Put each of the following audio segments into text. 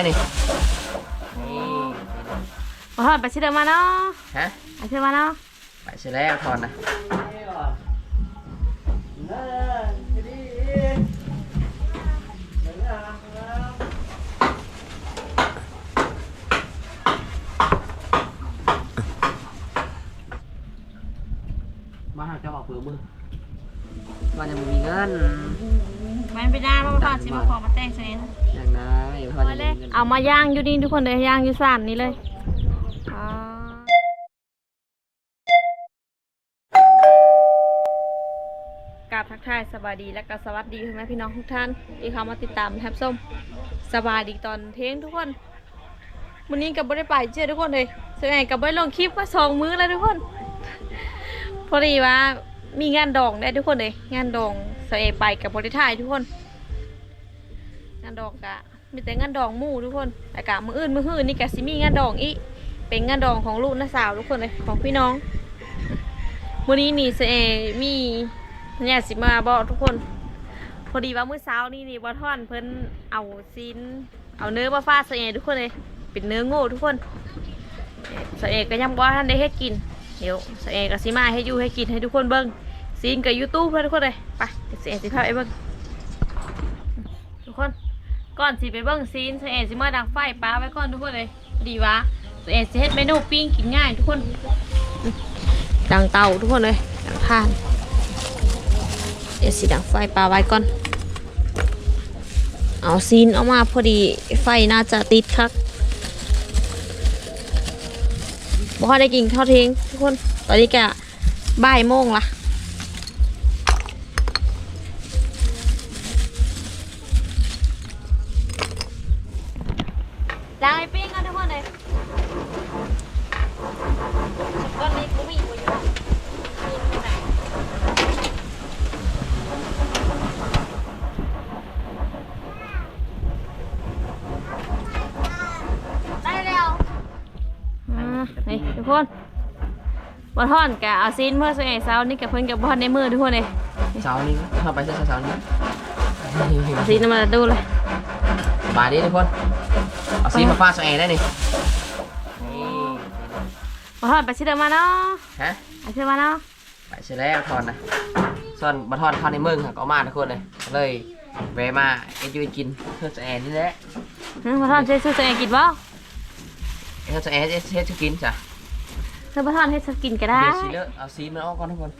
ได้นี่นี่มาทอดไปชิเดอมาเนาะฮะไปชิเดอมาเนาะไปเสร็จแล้วทอนนะมาหาเจ้าบอกเผื่อมือว่าจะมีเงิน มันไปได้มาทอดชิมาขอมาแต่งเซนอย่างนั้นอย่าพอจะมีเงินเอามาย่างอยู่นี่ทุกคนเลยย่างอยู่สานนี้เลยอ่ากับทักทายสบายดีและก็สวัสดีพ่อแม่พี่น้องทุกท่านที่เข้ามาติดตามแทบส้มสบายดีตอนเที่ยงทุกคนวันนี้กับไม่ได้ไปเจอทุกคนเลยส่วนใหญ่กับไม่ได้ลงคลิปมาสองมื้อแล้วทุกคน พอดีว่า มีงานดองได้ทุกคนเลยงานดองเสยไปกับบริถ่ายทุกคน งานดองกะมีแต่งานดองมู่ทุกคนแต่กะมืออื่นมือหื่นนี่กะสิมีงานดองอีเป็นงานดองของลูกน้าสาวทุกคนเลยของพี่น้องวันนี้นี่เสยมีเนี่ยสิมาบอกทุกคน พอดีว่ามื้อเช้านี่นี่บอท่อนเพิ่นเอาซีนเอาเนื้อมาฟาดเสยทุกคนเลยเป็นเนื้อโง่ทุกคนเสยก็ยังบ่ทันได้เฮ็ดกิน เดี๋ยวเสเอกับซีมาให้ยูให้กินให้ทุกคนเบิ้งซีนกับยูทูบเพื่อนทุกคนเลยไปเดี๋ยวเสเอสิพาไปเบิ้งทุกคนก่อนสิไปเบิ้งซีนเสเอสิมาดังไฟปลาไว้ก่อนทุกคนเลยดีวะเสเอสิเฮ็ดเมนูปิ้งกินง่ายทุกคนดังเตาทุกคนเลยดังทานเดี๋ยวสิดังไฟปลาไว้ก่อนเอาซีนออกมาพอดีไฟน่าจะติดครับบ่อได้กินข้าวเที่ยง คน ตอนนี้แกบ่ายโมงละ บอทอนกะเอาซีนเมื่อสไงเช้านี่กับเพิ่นกับบอลในมือทุกคนเลยเช้านี้เข้าไปเช้าเช้านี้เอาซีนมาดูเลยบายดีทุกคนเอาซีมาฟาดสแอร์ได้นี่นี่บอทอนไปชิเดอมาเนาะฮะไปชิเดอมาเนาะไปเสร็จแล้วทอนนะส่วนบัทอนทอนในเมืองค่ะก็เอามาทุกคนเลยเลยแวะมาเอ็นยูกินเพื่อสแอร์นี่แหละบอทอนใช้ซื้อสไงกินบ่เพื่อสแอร์เฮ็ดจะกินจ้ะ เธอบอทอนให้สกินก็ได้เดี๋ยวซีเลอะเอาซีมันออกก่อนทุกคน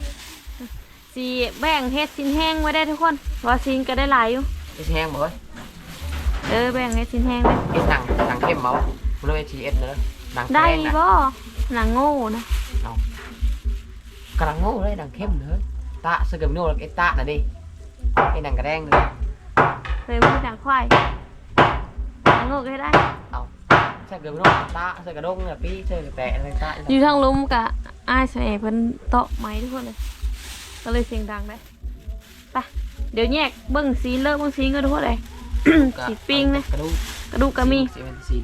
สีแบ่งเฮ็ดซินแห้งไว้ได้ทุกคนเพราะว่าซีนก็ได้หลายอยู่เฮ็ดแห้งบ่เฮ้ยเออแบ่งเฮ็ดซินแห้งไว้เฮ็ดหนังหนังเข้มเมาบ่เลยทีเอสเนอะหนังได้แป้งนะบ่หนังโง่นะกำลังโง่เลยหนังเข้มเนอะตะสกับโน่แล้วไอ้ตะน่ะดิไอ้หนังกระแดงเลยเคยมีหนังควายหนังโง่ก็ได้เอา ใส่กับโน่ตะใส่กระด้งน่ะพี่ใส่กระแตะอะไรตะอยู่ทางลุมกะอ้ายสไงเพิ่นเตาะไม้ทุกคนเลย ก็เลยเสียงดังได้ไปเดี๋ยวแยกเบิ้งซีเลิกเบิ้งซีนก็ทุกคนเลย สีปิ้งนะกระดูกกระดูกก็มีซีเมนซีน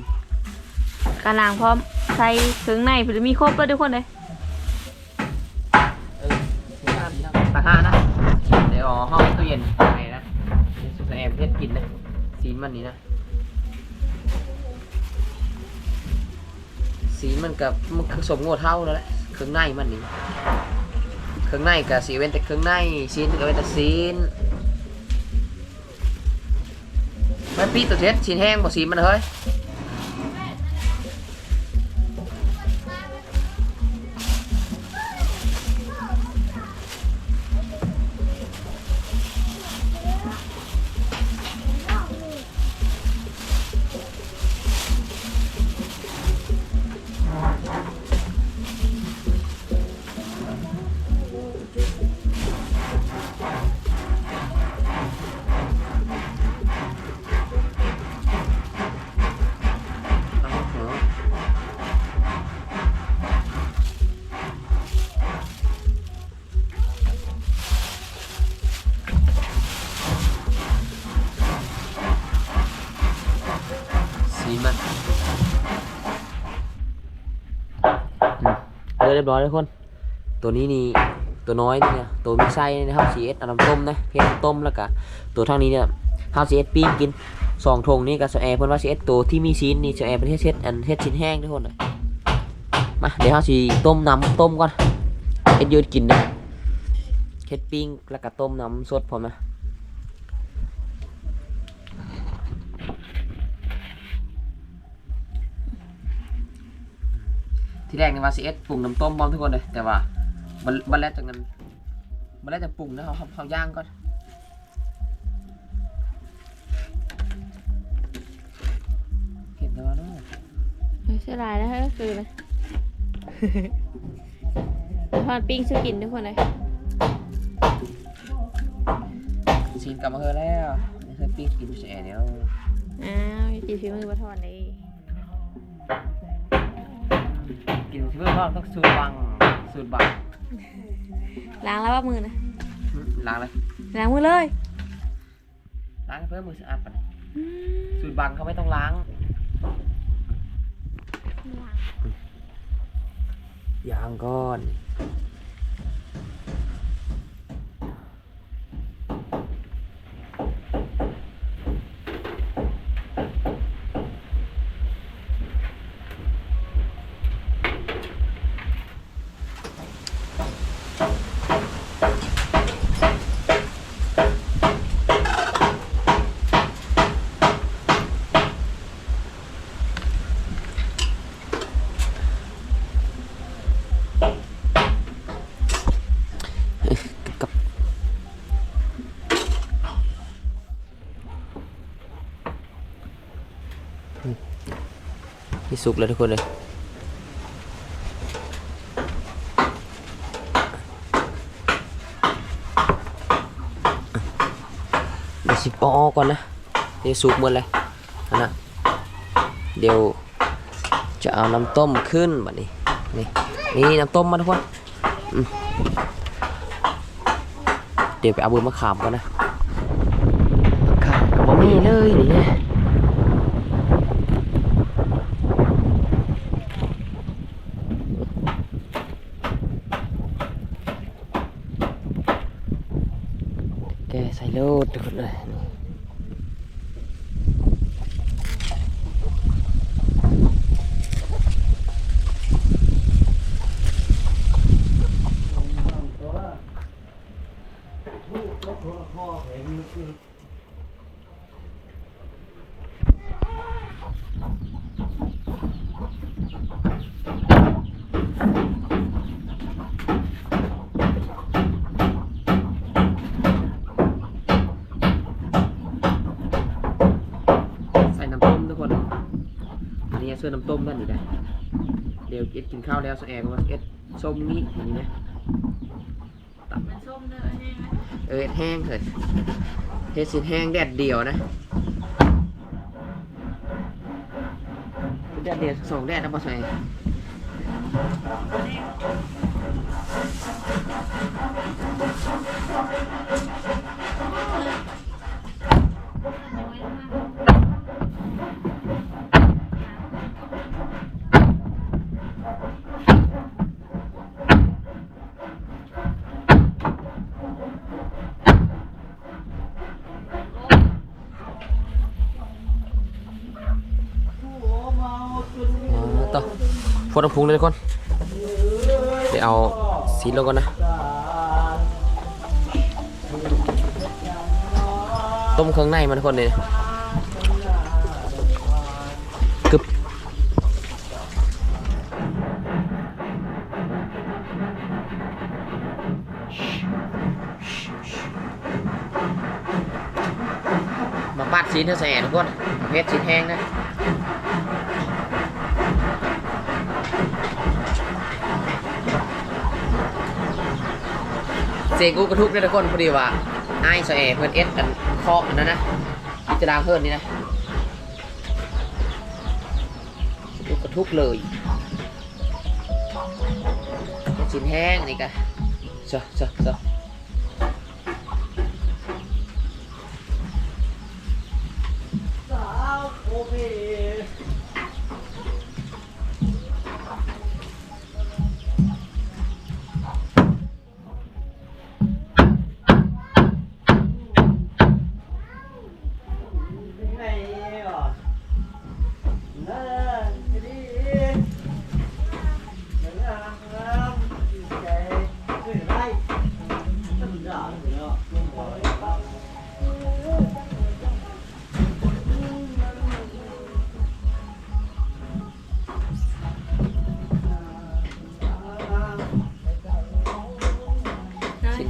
กระนางพร้อมใส่เครื่องในเพื่อมีครบเลยทุกคนเลยตะห้านะเดี๋ยวห้องตู้เย็นไปนะแอมเฮ็ดกินนะซีมันนี้นะ สีมันกับมันคือสมโง่เท่าแล้วแหละเครื่องในมันนี่เครื่องในกับสีเว้นแต่เครื่องในซีนก็เว้นแต่ซีนไม่ปีตัวเช็ดซีนแห้งบ่สีมันเฮ้ย สีมันเรียบร้อยแล้วคน ตัวนี้นี่ตัวน้อยเนี่ยตัวมีไส้นะครับ CS เอาน้ำต้มนะเพชรน้ำต้มแล้วก็ตัวท่านี้เนี่ยข้าว CS ปิ้งกินสองทงนี่กับสแอร์เพิ่นว่าสิเอ็ดตัวที่มีชิ้นนี่สแอร์เป็นเฮ็ดเฮ็ดอันเฮ็ดชิ้นแห้งทุกคนเลยมาเดี๋ยวเราสิต้มน้ำต้มก่อนเฮ็ดยืดกินนะเฮ็ดปิ้งแล้วก็ต้มน้ำสดพร้อมนะ ที่แรกนี่ว่าสิเอ็ดปรุงน้ำต้มพร้อมทุกคนเลยแต่ว่าบันบันแล้วจากนั้นบันแล้วจะปรุงนะเขาเขาเขาย่างก่อนเห็นแล้วเนาะไม่ใช่ลายนะก็คือนะทอดปิ้งซื้อกินทุกคนเลยซีนกลับมาเฮอแล้วนี่คือปิ้งกินแช่เนี่ยอ้าวจีฝีมือมาทอดเลย กินที่เพื่อนพ่อต้องสูตรบังสูตรบังล้างแล้วว่ามือนะอืมล้างเลยล้างมือเลยล้างให้เพื่อนมือสะอาดปะเนี่ยอืมสูตรบังเขาไม่ต้องล้างยางก้อน สุกแล้วทุกคนเลยเดี๋ยวสิปอกก่อนนะเนี่สุกหมดเลยนะเดี๋ยวจะเอาน้ำต้มขึ้นแบัดนี้นี่นี่น้ำต้มมาทุกคนเดี๋ยวไปเอาเบือมะขามก่อนนะมะขามกับบะหมี่เลยนี่แกใส่โลดทุกคนเลยนี่ ใส่น้ำต้มทุกคน อันนี้ เสื้อน้ำต้มนั่นนี่ได้เดี๋ยวเอ็ดกินข้าวแล้วสแอร์ว่าเอ็ดส้มนี่อย่างนี้นะตับเออเอ็ดแห้งเลยเฮ็ดสินแห้งแดดเดียวนะแดดเดียวสองแดดนะบอสแอร์ ดน้ำพุงเลยทุกคนเดี๋ยวเอาสีลงก่อนนะ ต้มเครื่องในมันทุกคนเลยกึบมาปัดสีเธอแสนทุกคนเพชรสีแห้งนะ เซกูกระทุกเนี่ยทุกคนพอดีว่าไอ้สแอเพื่อนเอสอันเคาะอันนั้นนะพิจารณาเพิ่นนี่นะลูกกระทุกเลยชิ้นแห้งนี่กะเจ้าเจ้าเจ้า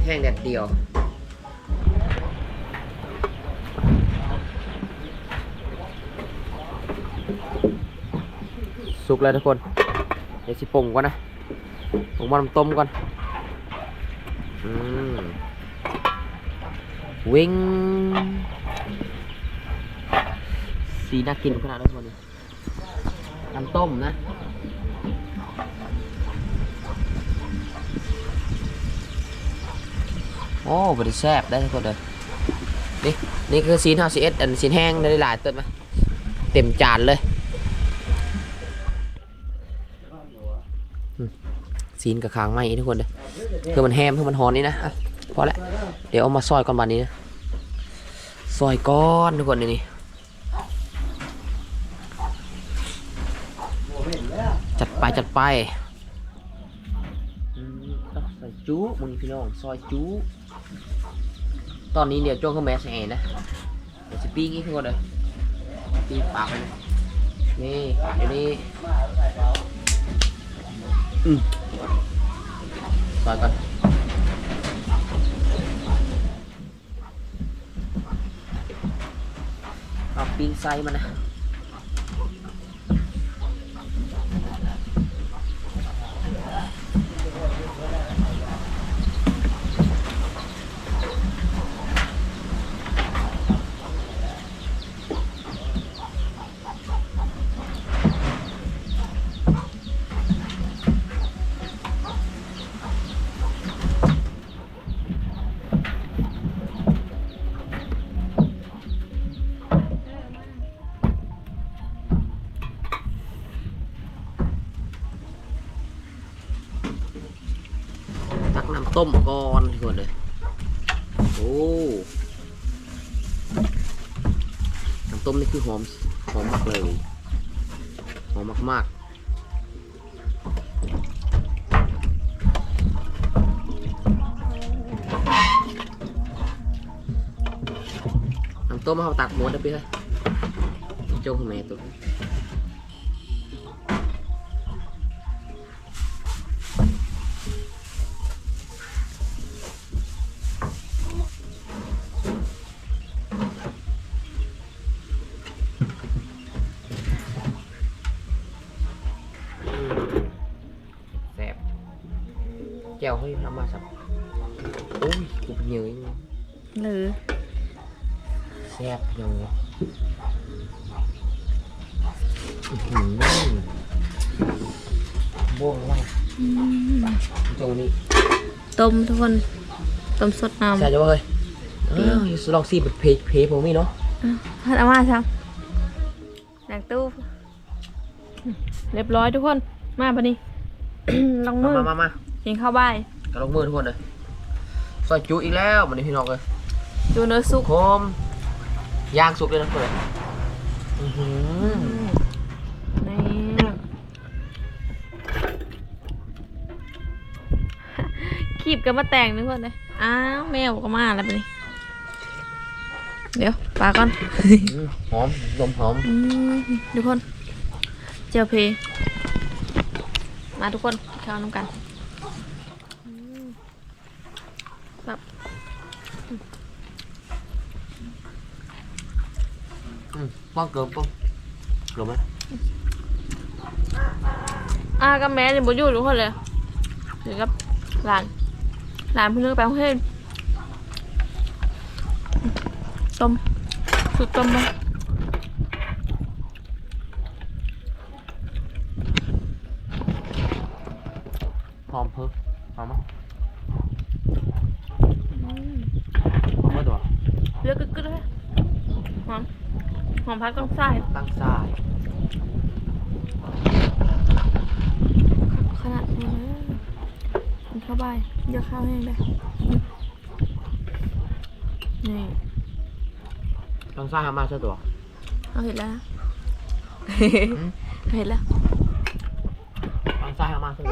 ห้งแดดเดียว สุกแล้วทุกคน เดี๋ยวสิปรุงก่อนนะปรุงมาน้ำต้มก่อนอวิ่งสีน่ากินขนาดนั้นคนนี่น้ำต้มนะ โอ้บริแซบได้ทุกคนเลยนี่นี่คือซีนห้าซีเอสอันซีนแห้งได้หลายต้นไหมเต็มจานเลยซีนกับคางไหมทุกคนเลยคือมันแฮมคือมันหอนนี่นะพอแล้วเดี๋ยวเอามาซอยก่อนบานนี้นะซอยก้อนทุกคนนี่จัดไปจัดไปอืมต้องใส่จุมึงพี่น้องซอยจุ ตอนนี้เดี๋ยวจ้วงเข้าแมสแอนนะเดี๋ยวจะปิ้งอีกทุกคนเลยปิ้งปากเลยนะนี่เดี๋ยวนี้อืมซอยก่อนเอาปิ้งไส้มันนะ ต้มก่อนทุกคนเลยโอ้น้ำต้มนี่คือหอมหอมมากเลยหอมมากๆน้ำต้มเขาตักหมดได้ไปเลยโจ้ของแม่ตัว แก้วให้น้ำมาสับโอ้ยกูเป็นเยอะหรือแซ่บยังอื้อหือบ้วงว่างตรงนี้ต้มทุกคนต้มสดน้ำแซ่บจังวะเฮ้ยเอ้าวลองซีแบบเพเพผมมีเนาะพัดเอามาซ้ำหนังตู้เรียบร้อยทุกคนมาปะนี่ลองมามือมามามากินข้าวบ่าย กระลงมือทุกคนเลยซอยจุอีกแล้วมันนี้พี่น้องเลยดูเนื้อสุกโคมย่างสุกเลยนะเพื่อนอื้อหือนี่ขีบกันมาแต่งทุกคนเลยอ้าวแมวก็มาแล้วปะนี่เดี๋ยวปลาก่อนอื้อหอมลมหอมอืมทุกคน เจลเพลมาทุกคนเข้าวน้ำกันอืมแบบ อืม ป้องเกิมป้องเกิมไหมอากับแม่เนี่ยบ่อยู่ทุกคนเลยอยู่กับหลานหลานเพิ่งเลิกไปโรงเรียนต้มสุดต้มบ่หอมเพิ่มหอมมั้ยหอมมั้ยตัว เลือกกึกๆเลยหอมหอม พักต้องใส่ตั้งสายขนาดนี้เลยกินข้าวบ่ายเยอะข้าวแห้งได้นี่ตั้งสายหามาใช่ตัวเอาเห็ดแล้วเห็ดแล้วตั้งสายหามาใช่ตัว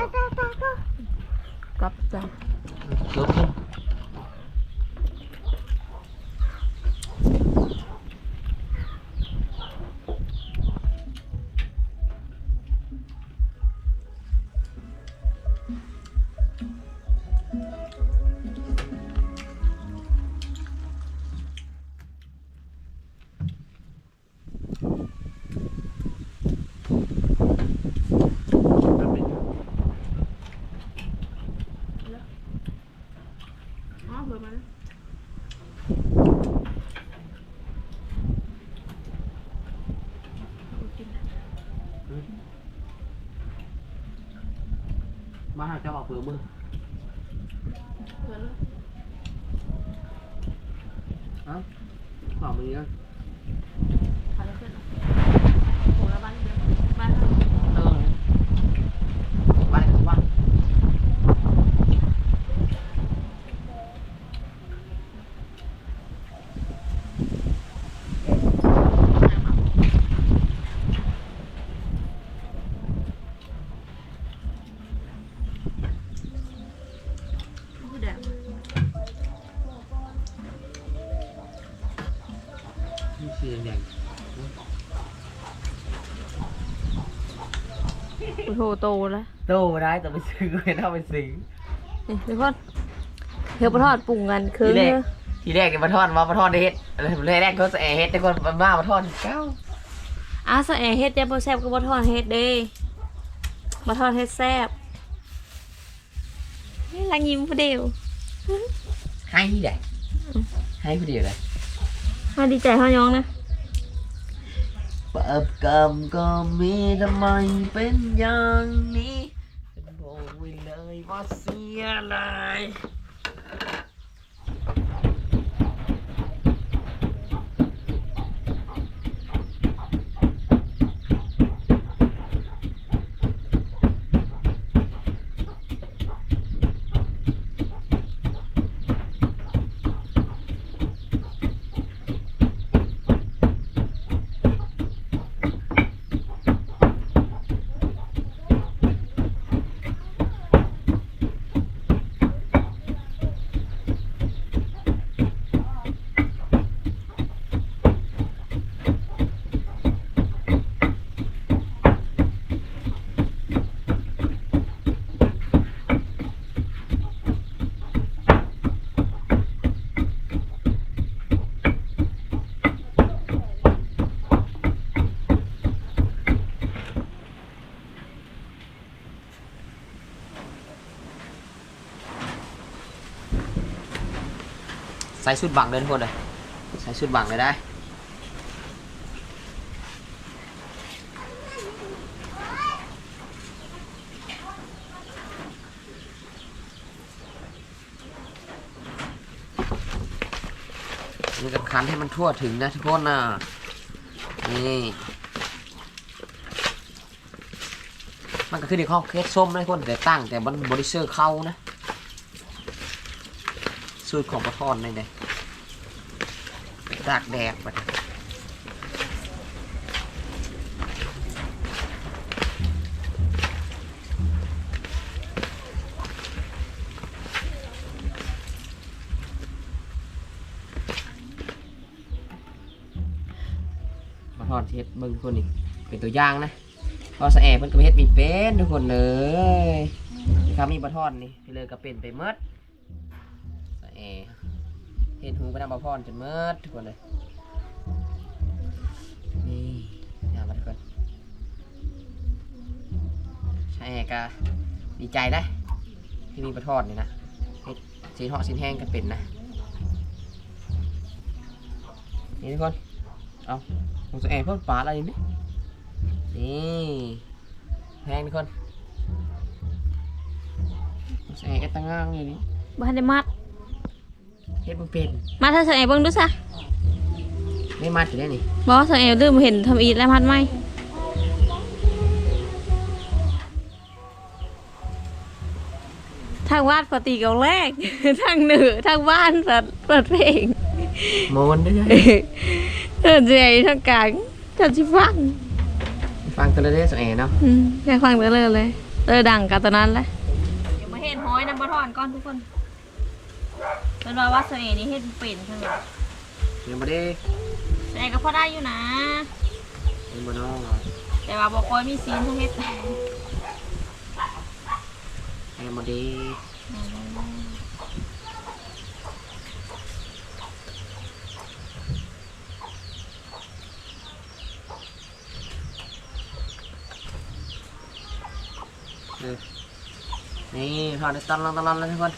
กลับจ้ะเกิมขึ้ มาหาเจ้าออกเผื่อมือเพื่อนเอ้าขอมือกัน พาเพื่อนโหแล้วบ้านเดียวบ้านเรา เออบ้านไหนกันวะ ผู้แดง มีสีแดง โอ้โหโตแล้วโตมาได้แต่ไปซื้อไม่ได้ไปซื้อนี่ทุกคนเดี๋ยวปลาทอดปรุงกันคือทีแรกทีแรกเนี่ยมาทอดมามาทอดได้เฮ็ดอะไรแรกเขาใส่เฮ็ดแต่คนมามามาทอดเก้าอะสะแอเฮ็ดเดี๋ยวบ่แซ่บก็บ่ทอดเฮ็ดเด้บ่ทอดเฮ็ดแซ่บนี่ลังยิ้มผู้เดียวให้ที่ไหนให้ผู้เดียวเลยมาดีใจเฮายองนะ เปิบกรรมก็มีทำไมเป็นอย่างนี้ฉันบอกไว้เลยว่าเสียเลย ใส่ชุดบังเลยทุกคนเลยใส่ชุดบังเลยได้นี่ก็คันให้มันทั่วถึงนะทุกคนนะนี่มันก็คือในข้อเคสส้มนะทุกคนแต่ตั้งแต่มันบริเซอร์เข้านะ สูตรของปลาทอนนี่เลยตากแดดไปปลาทอนเทสเบิ้งทุกคนนี่เป็นตัวอย่างนะพอสะแอเพิ่นก็เฮ็ดมีเป็นทุกคนเลยครับมีปลาทอนนี่เลยก็เป็นไปเมด ไปนำบะพรจนเมิดทุกคนเลยนี่งามมาทุกคนใช่ก็ดีใจได้ที่มีปลาทอดนี่นะสีเหาะสีแห้งก็เป็นนะนี่ทุกคนเอาผมจะแอบเพิ่มปลาอะไรนี่นี่แพงทุกคนผมจะแอบตั้งง่างอยู่นี่บ้านได้มัด เฮ็ดบ่เป็นมาถ้าสะแอเบิ่งดูซะไม่มาถึงได้นี่บ่สะแอลืมเห็นทำอีทแล้วมัดไหมทางบ้านปกติเกาแรก ทางเหนือทางบ้านเปิดเปิดเพลงโมนได้ไงเออเจทางกลางจัดสิฟังฟังกันเลยได้สองแอเนาะอืมอยากฟังเด้อเลยเลยเออดังกับตอนนั้นแหละเดี๋ยวมาเห็นห้อยน้ำบะทอนก่อนทุกคน เป็นว่าว่าเสน่ห์นี้เห็ดเป็นใช่ไหมยังไม่ได้เสน่ห์ก็พอได้อยู่นะ ยังบ่เน้องแต่ว่าบอกคอยมีซีนทั้งเฮ็ดยังบ่ได้เออนี่พอได้ตอนลองตอนลองแล้วทุกคน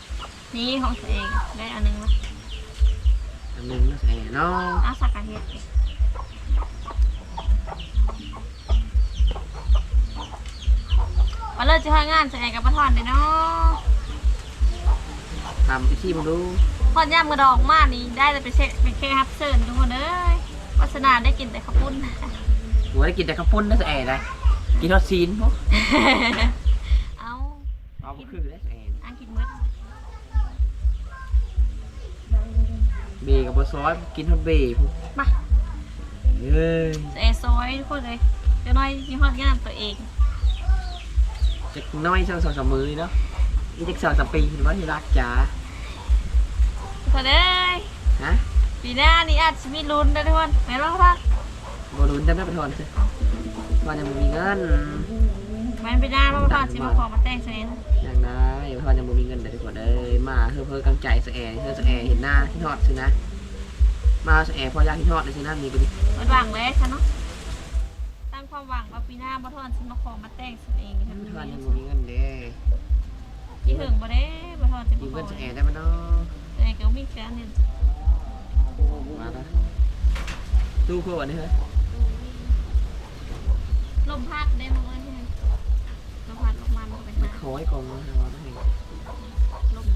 นี่ของเสน่ห์ได้อันหนึงละอันหนึงนะสองแอเนาะอาสักกะเฮ็ดมาเลิกจะทำงานจะแอบกับปะทอนเด้เนาะทำไปที่มาดูพอดย่ำกระดองมากนี่ได้แต่ไปเช็คเป็นแค่ฮับเซิร์นทุกคนเอ้ยวาสนาได้กินแต่ข้าวปุ้นหัวได้กินแต่ข้าวปุ้นนะสแอร์ได้กินทอดซีนพวก บ่ซอยกินทอดเบพวกมาเอ้ยเอซอยทุกคนเลยเดี๋ยวน้อยยี่ห้องานตัวเองจะน้อยสักสองสามมือเนาะอีกสักสองสามปีเห็นว่าที่รักจ๋าทุกคนเอ้ยฮะปีหน้านี่อาจจะมีลุ้นนะทุกคนแม่นบ่ครับบอลุนจำได้ปะทอนสิว่ายังมีเงินแม่นปีหน้าเพราะว่าตอนสิมาขอมาแต่งเฉยนอย่างได้ปะทอนยังบ่มีเงินแต่ทุกคนเอ้ยมาเพื่อเพื่อกำใจสแอร์เพื่อสแอร์เห็นหน้าที่ทอดสินะ มาสแอร์พอยากที่ทอดเลยสินะมีไปดิมันหวังเลยค่ะเนาะ ตั้งความหวังว่าปีหน้าบ่ทอนสิมาขอมาแต่งฉันเองปะทอนยังบ่มีเงินเด้ที่ถึงบ่ได้บ่ทอนสิยืมามขเงิอนสแอร์ได้ไหมเนาะแต่ก็มีแฟนเนี่ยมาแล้วดูเพื่อวันนี้เฮ้ยลมพัดได้มั้งเลยใช่ไหมลมพัดลมมันก็เป็นมันน้คอยกองมาให้มาให้ำลม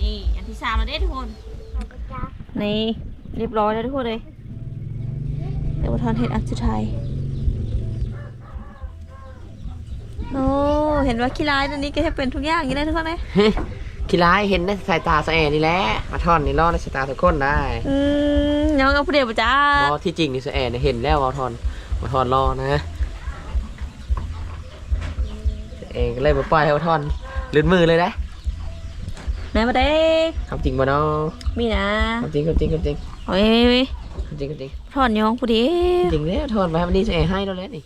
นี่อันที่สามแล้วเด้ทุกคน นี่เรียบร้อยแล้วทุกคนเลยเดี๋ยวมาทอนเห็ดอันสุดท้ายโอ้เห็นว่าขี้ร้ายตอนนี้ก็จะเป็นทุกอย่างอย่างนี้ได้ทุกคนเลยขี้ร้ายเห็นในสายตาสแอร์นี่แหละมาทอนนี่รอดในสายตาทุกคนได้อืมน้องเอาผู้เดียวปะจ้าบอที่จริงนี่สแอร์เนี่ยเห็นแล้วมาทอนมาทอนรอนะเองก็เลยมาปล่อยให้มาทอนลื่นมือเลยนะ ไหนมาเด้คำจริงบ่เนาะมีนะคำจริงคำจริงคำจริงโอ้ยคำจริงคำจริงถอนยองผู้เดียวจริงแล้วทอนไปให้มันดีสแอร์ให้เราแล้วนี่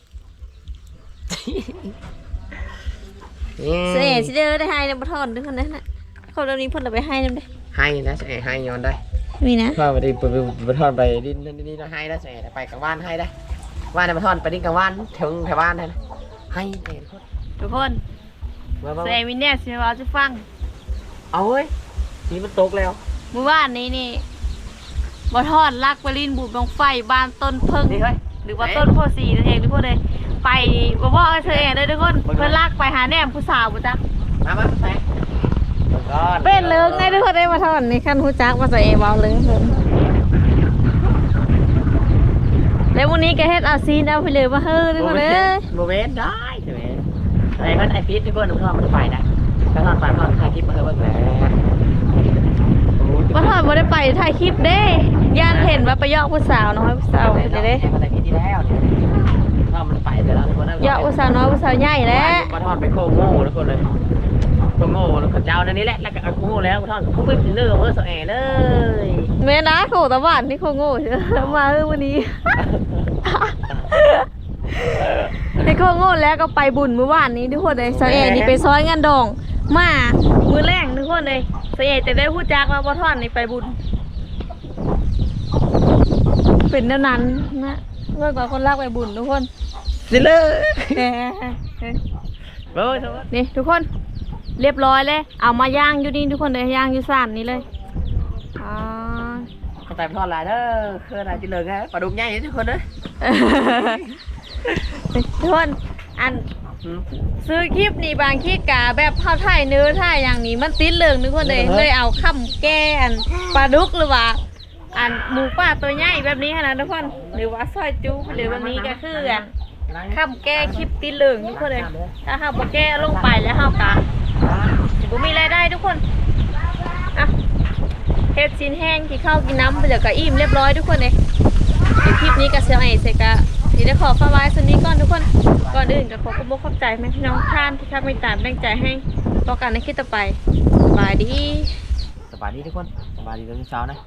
เสียสิเด้อได้ให้นะมาถอนด้วยคนนั้นน่ะคนเรานี้เพ่นเราไปให้นั่นเด้ให้นะสแอร์ให้ย้อนได้มีนะทอนไปดิไปไปไปทอนไปดินนี่นี่ให้ได้สแอร์ไปกลางว่านให้ได้ว่านมาทอนไปดินกลางว่านถึงแถวบ้านได้นะให้เองทุกคนทุกคนมามาเสียวินเนี่ยสิว่าจะฟัง เอาเว้ยสีมันตกแล้วเมื่อวานนี้นี่บอทอดลักไปลินบูดบงไฟบ้านต้นเพิ่งนี่เฮ้ยหรือว่าต้นโพสีนั่นเองทุกคนเลยไปบอกว่าเธอเองเลยทุกคนเพื่อนลากไปหาแนมผู้สาวบุจ๊ะมามาใส่ก้อนเป็นเลิงไงทุกคนได้มาทอดนี่ขั้นหูจักมาใส่เอวาเลยเลยแล้ววันนี้ก็เฮ็ดเอาซีนเอาไปเลยมาเฮ้อทุกคนเลยโมเมนต์ได้ใช่ไหมไอ้พันไอพีทที่เพื่อนหนุ่มทอดมันไปได้ถ้าทอดไปทอดถ่ายคลิปมาเถอะเบิ่งแล้วมาท อดมาได้ไปถ่ายคลิปเด้ย่านเห็นว่าไปยอกผู้สาวน้อยผู้สาวเด้เดี๋ยวเด้พันไอพีทที่แล้วทอดมันไปแต่แล้วทุกคนยอกผู้สาวน้อยผู้สาวใหญ่แล้วมาทอดไปโคโง่ทุกคนเลยโคโง่แล้วก็เจ้านั่นนี่แหละแล้วก็เอาโคโง่แล้วมาทอดเขาไปเลือกเพื่อสแอเลยแม่นะโถตะวันนี่เขาโง่เชียวมาเออวันนี้ไอ้เขาโง่แล้วก็ไปบุญเมื่อวานนี้ทุกคนเลยสาวเอนี่ไปซอยงานดองมามือแรกทุกคนเลยสาวเอจะได้พูดจักว่าบ่ทอนนี่ไปบุญ เป็นแนวนั้นนะเมื่อก่อนคนลากไปบุญทุกคนสิเลยเอ้ยเบ้ยทุกคนนี่ทุกคน เรียบร้อยเลย เอามาย่างอยู่นี่ทุกคนเลยย่างอยู่สานนี้เลยอ่าเขาแต่ทอดลายเด้อคืออะไรที่เลยไงปลาดุกใหญ่ทุกคนเลยทุกคนอันซื้อคลิปนี่บางคลิปกะแบบเข้าถ่ายเนื้อถ่ายอย่างนี้มันติดเหลืองทุกคนเลยเลยเอาคำแก้อันปลาดุกหรือว่า อันหมูป่าตัวใหญ่แบบนี้นะทุกคนหรือว่าซอยจูหรือแบบนี้ก็คืออันคำแก้คลิปติดเหลืองทุกคนเลย ถ้าเฮาบแก้ลงไปแล้วเฮากะสิบ่มีรายได้ทุกคนอะเฮ็ดชิ้นแห้งกินข้าวกินน้ำไปเดี๋ยวก็อิ่มเรียบร้อยทุกคนเลยในคลิปนี้ก็เสียงไอ้เสกะสิได้ขอฝากไว้ส่วนนี้ก่อนทุกคน ก่อนอื่นก็ขอขอบคุณขอบใจแม่พี่น้องท่านที่เข้ามาติดตามแบ่งใจให้ต่อกันในคลิปต่อไปสบายดีสบายดีทุกคนสบายดีตอนเช้านะ